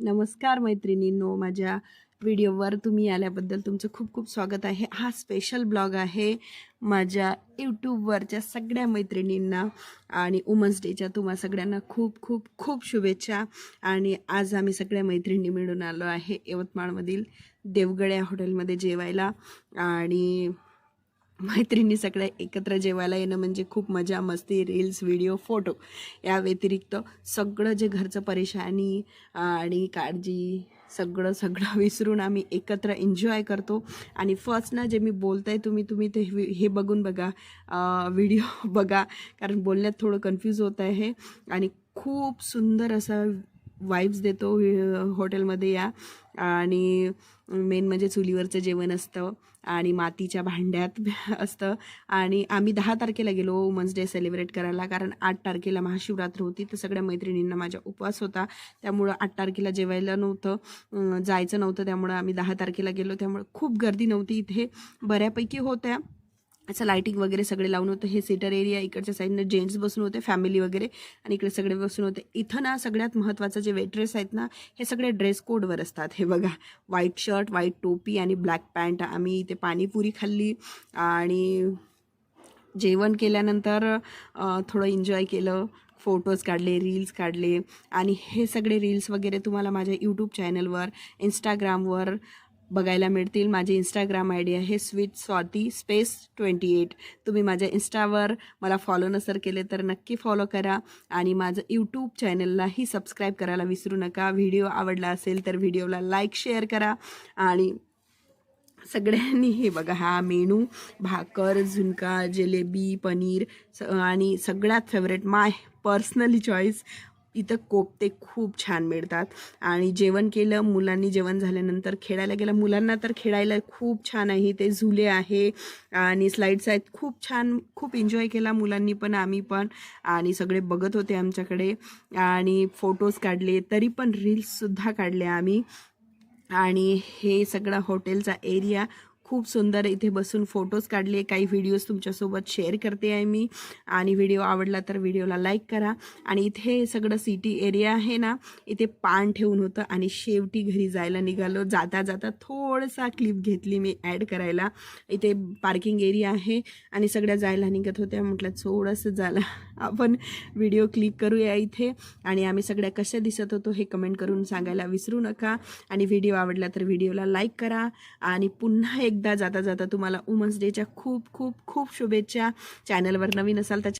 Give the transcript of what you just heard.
नमस्कार मैत्रिणींनो. माझ्या व्हिडिओवर तुम्ही आल्याबद्दल तुमचं खूप खूप स्वागत आहे. हा स्पेशल ब्लॉग आहे माझ्या यूट्यूबवरच्या सगळ्या मैत्रिणींना आणि वुमन्स डेच्या तुम्हा सगळ्यांना खूप खूप खूप शुभेच्छा. आणि आज आम्ही सगळ्या मैत्रिणी मिळून आलो आहे यवतमाळमधील देवगड्या हॉटेलमध्ये जेवायला. आणि मैत्रिणी सगळ्या एकत्र जेवायला येणं म्हणजे खूप मजा मस्ती रील्स व्हिडिओ फोटो या व्यतिरिक्त सगळं जे घरचं परेशानी आणि काळजी सगळं सगळं विसरून आम्ही एकत्र एन्जॉय करतो. आणि फर्स्ट ना जे मी बोलत आहे तुम्ही तुम्ही ते वि- हे बघून बघा. व्हिडिओ बघा. कारण बोलण्यात थोडं कन्फ्यूज होत आहे. आणि खूप सुंदर असा वाईब्स देतो हॉटेलमध्ये या. आणि मेन म्हणजे चुलीवरचं जेवण असतं आणि मातीच्या भांड्यात असतं. आणि आम्ही दहा तारखेला गेलो वुमन्स डे सेलिब्रेट करायला कारण आठ तारखेला महाशिवरात्र होती तर सगळ्या मैत्रिणींना माझा उपवास होता. त्यामुळं आठ तारखेला जेवायला नव्हतं जायचं नव्हतं त्यामुळं आम्ही दहा तारखेला गेलो. त्यामुळं खूप गर्दी नव्हती इथे. बऱ्यापैकी होत्या. असं लाईटिंग वगैरे सगळे लावून होतं. हे सीटर एरिया इकडच्या साईडनं जेंट्स बसून होते फॅमिली वगैरे. आणि इकडे सगळे बसून होते. इथं ना सगळ्यात महत्त्वाचं जे वेट्रेस आहेत ना हे सगळे ड्रेस कोडवर असतात. हे बघा व्हाईट शर्ट व्हाईट टोपी आणि ब्लॅक पॅन्ट आम्ही इथे पाणीपुरी खाल्ली आणि जेवण केल्यानंतर थोडं एन्जॉय केलं. फोटोज काढले रील्स काढले. आणि हे सगळे रील्स वगैरे तुम्हाला माझ्या यूट्यूब चॅनलवर इंस्टाग्रामवर बघायला मिळतील. माझे इंस्टाग्राम आय डी आहे sweet Swati space twenty eight तुम्ही माझ्या इन्स्टावर मला फॉलो नसर केले तर नक्की फॉलो करा. आणि माझं यूट्यूब चॅनललाही सबस्क्राईब करायला विसरू नका. व्हिडिओ आवडला असेल तर व्हिडिओला लाईक शेअर करा. आणि सगळ्यांनी हे बघा हा मेनू भाकर झुणका जिलेबी पनीर स आणि सगळ्यात फेवरेट माय पर्सनली चॉईस इथं कोपते खूप छान मिळतात. आणि जेवण केलं मुलांनी जेवण झाल्यानंतर खेळायला गेलं. मुलांना तर खेळायला खूप छान आहे. ते झुले आहे आणि स्लाईड्स आहेत. खूप छान खूप एन्जॉय केला मुलांनी पण आम्ही पण. आणि सगळे बघत होते आमच्याकडे. आणि फोटोज काढले तरी पण रील्ससुद्धा काढले आम्ही. आणि हे सगळा हॉटेलचा एरिया खूप सुंदर इथे बसून फोटोज काढले. काही व्हिडिओज तुमच्यासोबत शेअर करते आहे मी. आणि व्हिडिओ आवडला तर व्हिडिओला लाईक करा. आणि इथे सगळं सिटी एरिया आहे ना इथे पान ठेवून होतं आणि शेवटी घरी जायला निघालो. जाता जाता थोडासा क्लिप घेतली मी ॲड करायला. इथे पार्किंग एरिया आहे आणि सगळ्या जायला निघत होत्या. म्हटलं थोडंसं झाला. आपण व्हिडिओ क्लिक करूया इथे. आणि आम्ही सगळ्या कशा दिसत होतो हे कमेंट करून सांगायला विसरू नका. आणि व्हिडिओ आवडला तर व्हिडिओला लाईक करा. आणि पुन्हा एक एकदा जाता जाता तुम्हाला वुमन्स डेच्या खूप खूप खूप शुभेच्छा. चॅनलवर नवीन असाल तर